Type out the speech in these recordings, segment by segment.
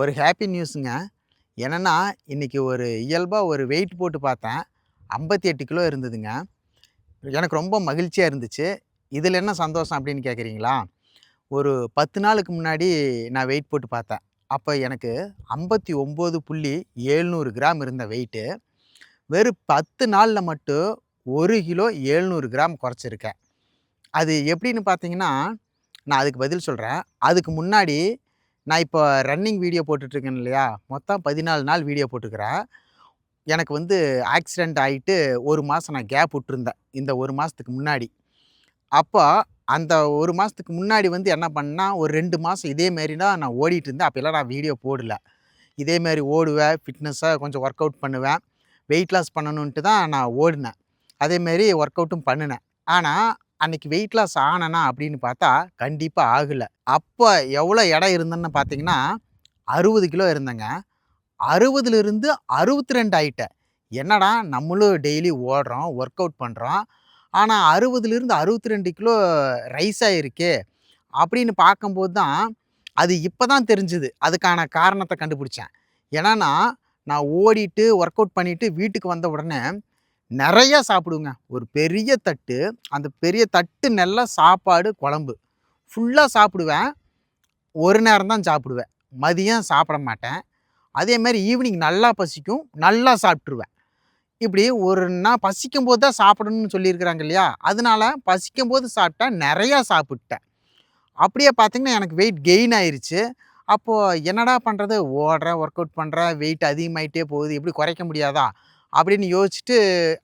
ஒரு ஹாப்பி நியூஸுங்க என்னென்னா இன்றைக்கி ஒரு இயல்பாக ஒரு வெயிட் போட்டு பார்த்தேன். ஐம்பத்தி எட்டு கிலோ இருந்ததுங்க. எனக்கு ரொம்ப மகிழ்ச்சியாக இருந்துச்சு. இதில் என்ன சந்தோஷம் அப்படின்னு கேட்குறீங்களா ஒரு பத்து நாளுக்கு முன்னாடி நான் வெயிட் போட்டு பார்த்தேன். அப்போ எனக்கு ஐம்பத்தி ஒம்பது புள்ளி ஏழ்நூறு கிராம் இருந்த வெயிட்டு வெறும் பத்து நாளில் மட்டும் ஒரு கிலோ ஏழ்நூறு கிராம் குறைச்சிருக்கேன். அது எப்படின்னு பார்த்தீங்கன்னா நான் அதுக்கு பதில் சொல்கிறேன் அதுக்கு முன்னாடி நான் இப்போ ரன்னிங் வீடியோ போட்டுட்ருக்கேன் இல்லையா? மொத்தம் பதினாலு நாள் வீடியோ போட்டுக்கிறேன். எனக்கு வந்து ஆக்சிடெண்ட் ஆகிட்டு ஒரு மாதம் நான் கேப் விட்டுருந்தேன். இந்த ஒரு மாதத்துக்கு முன்னாடி. அப்போ அந்த ஒரு மாதத்துக்கு முன்னாடி வந்து என்ன பண்ணால் ஒரு ரெண்டு மாதம் இதேமாரி தான் நான் ஓடிட்டு இருந்தேன் அப்போல்லாம் நான் வீடியோ போடல இதேமாரி ஓடுவேன் ஃபிட்னஸாக கொஞ்சம் ஒர்க் அவுட் பண்ணுவேன். வெயிட் லாஸ் பண்ணணுன்ட்டு தான் நான் ஓடினேன். அதேமாரி ஒர்க் அவுட்டும் பண்ணினேன். ஆனால் அன்னைக்கு வெயிட் லாஸ் ஆனனா அப்படின்னு பார்த்தா கண்டிப்பாக ஆகலை. அப்போ எவ்வளோ எடை இருந்தேன்னு பார்த்தீங்கன்னா அறுபது கிலோ இருந்தேங்க. அறுபதுலேருந்து அறுபத்தி ரெண்டு ஆயிட்டேன். என்னடா நம்மளும் டெய்லி ஓடுறோம் ஒர்க் அவுட் பண்ணுறோம் ஆனால் அறுபதுலேருந்து அறுபத்தி ரெண்டு கிலோ ரைஸ் ஆகிருக்கே அப்படின்னு பார்க்கும்போது தான் அது இப்போ தான் தெரிஞ்சுது. அதுக்கான காரணத்தை கண்டுபிடிச்சேன். ஏன்னா நான் ஓடிட்டு ஒர்க் அவுட் பண்ணிவிட்டு வீட்டுக்கு வந்த உடனே நிறையா சாப்பிடுங்க. ஒரு பெரிய தட்டு அந்த பெரிய தட்டு நல்லா சாப்பாடு குழம்பு. ஃபுல்லாக சாப்பிடுவேன். ஒரு நேரம் தான் சாப்பிடுவேன். மதியம் சாப்பிட மாட்டேன். அதே மாதிரி ஈவினிங் நல்லா பசிக்கும். நல்லா சாப்பிட்ருவேன் இப்படி ஒரு நாள் பசிக்கும் போது தான் சாப்பிடணும்னு சொல்லியிருக்கிறாங்க இல்லையா? அதனால பசிக்கும் போது சாப்பிட்டா நிறையா சாப்பிட்டேன். அப்படியே பார்த்திங்கன்னா எனக்கு வெயிட் கெயின் ஆயிடுச்சு அப்போது என்னடா பண்ணுறது ஓடுறேன் ஒர்க் அவுட் பண்ணுறேன் வெயிட் அதிகமாயிட்டே போகுது. எப்படி குறைக்க முடியாதா? அப்படின்னு யோசிச்சுட்டு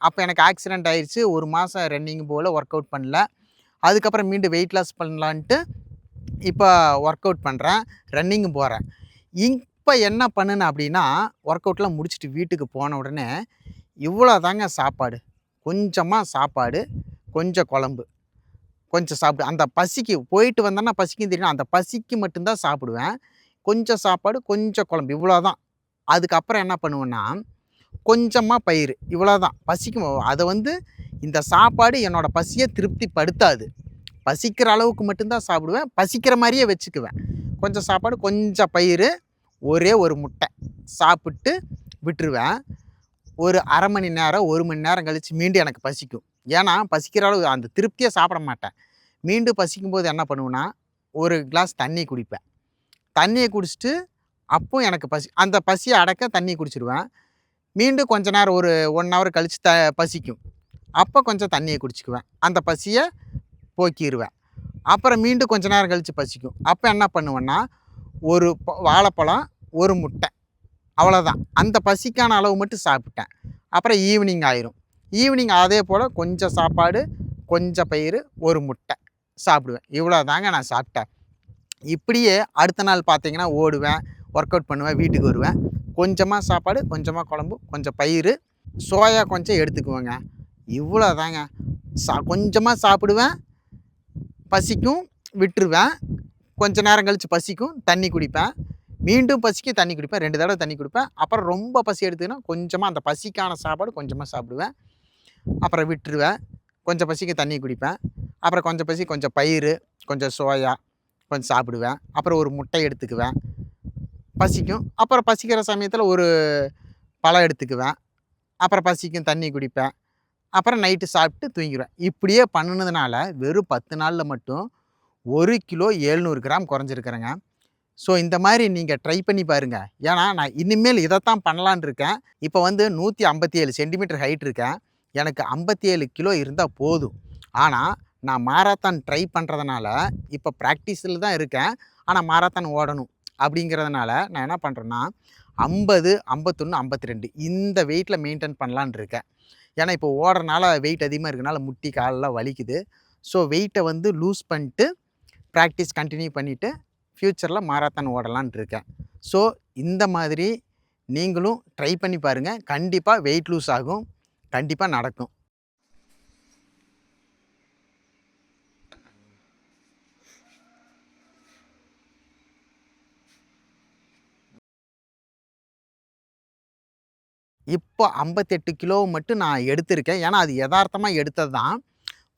அப்போ எனக்கு ஆக்சிடெண்ட் ஆயிடுச்சு ஒரு மாதம் ரன்னிங் போல் ஒர்க் அவுட் பண்ணல. அதுக்கப்புறம் மீண்டும் வெயிட் லாஸ் பண்ணலான்ட்டு இப்போ ஒர்க் அவுட் பண்ணுறேன் ரன்னிங்கும் போகிறேன் இப்போ என்ன பண்ணுனேன் அப்படின்னா ஒர்க் அவுட்லாம் முடிச்சுட்டு வீட்டுக்கு போன உடனே இவ்வளோ தாங்க சாப்பாடு. கொஞ்சமாக சாப்பாடு கொஞ்சம் குழம்பு கொஞ்சம் சாப்பிடு அந்த பசிக்கு போயிட்டு வந்தேன்னா பசிக்கும் தெரியும். அந்த பசிக்கு மட்டும்தான் சாப்பிடுவேன். கொஞ்சம் சாப்பாடு கொஞ்சம் குழம்பு இவ்வளோ தான் அதுக்கப்புறம் என்ன பண்ணுவேன்னா கொஞ்சமாக பயிர் இவ்வளோ தான் பசிக்கும். அதை வந்து இந்த சாப்பாடு என்னோடய பசியை திருப்திப்படுத்தாது. பசிக்கிற அளவுக்கு மட்டும்தான் சாப்பிடுவேன். பசிக்கிற மாதிரியே வச்சுக்குவேன். கொஞ்சம் சாப்பாடு கொஞ்சம் பயிர் ஒரே ஒரு முட்டை சாப்பிட்டு விட்டுருவேன். ஒரு அரை மணி நேரம் ஒரு மணி நேரம் கழித்து மீண்டும் எனக்கு பசிக்கும். ஏன்னா பசிக்கிற அளவு அந்த திருப்தியை சாப்பிட மாட்டேன். மீண்டும் பசிக்கும் போது என்ன பண்ணுவேன்னா ஒரு கிளாஸ் தண்ணி குடிப்பேன். தண்ணியை குடிச்சிட்டு அப்போ எனக்கு பசி அந்த பசியை அடக்க தண்ணி குடிச்சிடுவேன் மீண்டும் கொஞ்ச நேரம் ஒரு ஒன் ஹவர் கழித்து த பசிக்கும். அப்போ கொஞ்சம் தண்ணியை குடிச்சிக்குவேன். அந்த பசியை போக்கிடுவேன் அப்புறம் மீண்டும் கொஞ்ச நேரம் கழித்து பசிக்கும். அப்போ என்ன பண்ணுவேன்னா ஒரு வாழைப்பழம் ஒரு முட்டை. அவ்வளோதான் அந்த பசிக்கான அளவு மட்டும் சாப்பிட்டேன். அப்புறம் ஈவினிங் ஆயிரும். ஈவினிங் அதே போல் கொஞ்சம் சாப்பாடு கொஞ்சம் பயிர் ஒரு முட்டை சாப்பிடுவேன். இவ்வளோ தாங்க நான் சாப்பிட்டேன். இப்படியே அடுத்த நாள் பார்த்தீங்கன்னா ஓடுவேன் ஒர்க் அவுட் பண்ணுவேன் வீட்டுக்கு வருவேன். கொஞ்சமாக சாப்பாடு கொஞ்சமாக குழம்பு கொஞ்சம் பயிர் சோயா கொஞ்சம் எடுத்துக்குவேங்க. இவ்வளோ தாங்க சா கொஞ்சமாக சாப்பிடுவேன் பசிக்கும் விட்டுருவேன். கொஞ்ச நேரம் கழித்து பசிக்கும் தண்ணி குடிப்பேன். மீண்டும் பசிக்கு தண்ணி குடிப்பேன் ரெண்டு தடவை தண்ணி குடிப்பேன். அப்புறம் ரொம்ப பசி எடுத்துக்கினா கொஞ்சமாக அந்த பசிக்கான சாப்பாடு கொஞ்சமாக சாப்பிடுவேன். அப்புறம் விட்டுருவேன் கொஞ்சம் பசிக்கு தண்ணி குடிப்பேன். அப்புறம் கொஞ்சம் பசி கொஞ்சம் பயிர் கொஞ்சம் சோயா கொஞ்சம் சாப்பிடுவேன். அப்புறம் ஒரு முட்டை எடுத்துக்குவேன். பசிக்கும். அப்புறம் பசிக்கிற சமயத்தில் ஒரு பழம் எடுத்துக்குவேன். அப்புறம் பசிக்கும் தண்ணி குடிப்பேன். அப்புறம் நைட்டு சாப்பிட்டு தூங்கிடுவேன் இப்படியே பண்ணினதுனால வெறும் பத்து நாளில் மட்டும் ஒரு கிலோ ஏழ்நூறு கிராம் குறைஞ்சிருக்கிறேங்க. ஸோ இந்த மாதிரி நீங்கள் ட்ரை பண்ணி பாருங்கள் ஏன்னா நான் இனிமேல் இதைத்தான் பண்ணலான் இருக்கேன். இப்போ வந்து நூற்றி ஐம்பத்தி ஏழு சென்டிமீட்டர் ஹைட் இருக்கேன். எனக்கு ஐம்பத்தி ஏழு கிலோ இருந்தால் போதும். ஆனால் நான் மாராத்தான் ட்ரை பண்ணுறதுனால இப்போ ப்ராக்டிஸில் தான் இருக்கேன். ஆனால் மாராத்தான் ஓடணும். அப்படிங்கிறதுனால நான் என்ன பண்ணுறேன்னா ஐம்பது ஐம்பத்தொன்று ஐம்பத்தி ரெண்டு இந்த வெயிட்டில் மெயின்டைன் பண்ணலான் இருக்கேன். ஏன்னா இப்போ ஓடுறனால வெயிட் அதிகமாக இருக்கனால முட்டி காலெலாம் வலிக்குது. ஸோ வெயிட்டை வந்து லூஸ் பண்ணிட்டு ப்ராக்டிஸ் கண்டினியூ பண்ணிவிட்டு ஃப்யூச்சரில் மாராத்தான் ஓடலான் இருக்கேன். ஸோ இந்த மாதிரி நீங்களும் ட்ரை பண்ணி பாருங்கள் கண்டிப்பாக வெயிட் லூஸ் ஆகும். கண்டிப்பாக நடக்கும். இப்போ ஐம்பத்தெட்டு கிலோ மட்டும் நான் எடுத்திருக்கேன். ஏன்னா அது யதார்த்தமாக எடுத்தது தான்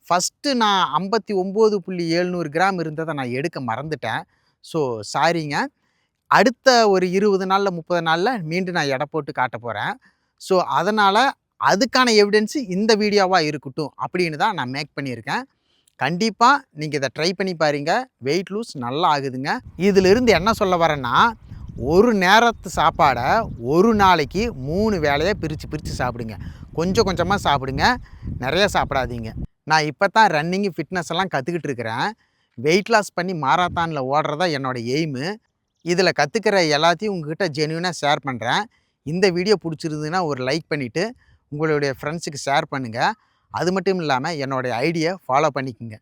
ஃபஸ்ட்டு நான் ஐம்பத்தி ஒம்பது புள்ளி ஏழ்நூறு கிராம் இருந்ததை நான் எடுக்க மறந்துட்டேன். ஸோ சாரிங்க அடுத்த ஒரு இருபது நாளில் முப்பது நாளில் மீண்டும் நான் எடை போட்டு காட்ட போகிறேன் ஸோ அதனால் அதுக்கான எவிடன்ஸு இந்த வீடியோவாக இருக்கட்டும் அப்படின்னு தான் நான் மேக் பண்ணியிருக்கேன். கண்டிப்பாக நீங்கள் இதை ட்ரை பண்ணி பாருங்க. வெயிட் லூஸ் நல்லா ஆகுதுங்க. இதிலிருந்து என்ன சொல்ல வரேன்னா ஒரு நேரத்து சாப்பாடை ஒரு நாளைக்கு மூணு வேலையை பிரித்து பிரித்து சாப்பிடுங்க. கொஞ்சம் கொஞ்சமாக சாப்பிடுங்க. நிறைய சாப்பிடாதீங்க. நான் இப்போ தான் ரன்னிங்கு ஃபிட்னஸ் எல்லாம் கற்றுக்கிட்டு இருக்கிறேன். வெயிட் லாஸ் பண்ணி மாராத்தானில் ஓடுறதா என்னோட எய்மு இதில் கற்றுக்கிற எல்லாத்தையும் உங்ககிட்ட ஜென்யூனாக ஷேர் பண்ணுறேன் இந்த வீடியோ பிடிச்சிருந்துன்னா ஒரு லைக் பண்ணிவிட்டு உங்களுடைய ஃப்ரெண்ட்ஸுக்கு ஷேர் பண்ணுங்கள் அது மட்டும் இல்லாமல் என்னுடைய ஐடியை ஃபாலோ பண்ணிக்கோங்க.